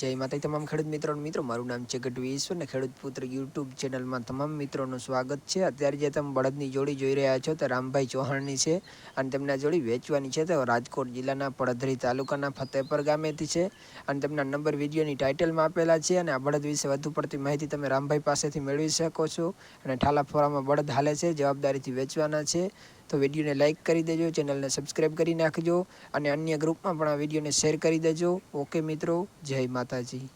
જય માતા તમામ ખેડૂત મિત્રો મિત્રો, મારું નામ છે ગઢવી ઈશ્વર ને ખેડૂત પુત્ર યુટ્યુબ ચેનલમાં તમામ મિત્રોનું સ્વાગત છે. અત્યારે જે તમે બળદની જોડી જોઈ રહ્યા છો તે રામભાઈ ચૌહાણની છે અને તેમના જોડી વેચવાની છે તો રાજકોટ જિલ્લાના પડધરી તાલુકાના ફતેપર ગામેથી છે અને તેમના નંબર વિડીયોની ટાઇટલમાં આપેલા છે અને આ બળદ વિશે વધુ પડતી માહિતી તમે રામભાઈ પાસેથી મેળવી શકો છો અને ઠાલા ફોરામાં બળદ હાલે છે, જવાબદારીથી વેચવાના છે. તો વિડીયોને લાઇક કરી દેજો, ચેનલને સબસ્ક્રાઈબ કરી નાખજો અને અન્ય ગ્રુપમાં પણ આ વિડીયોને શેર કરી દેજો. ઓકે મિત્રો, જય માતાજી.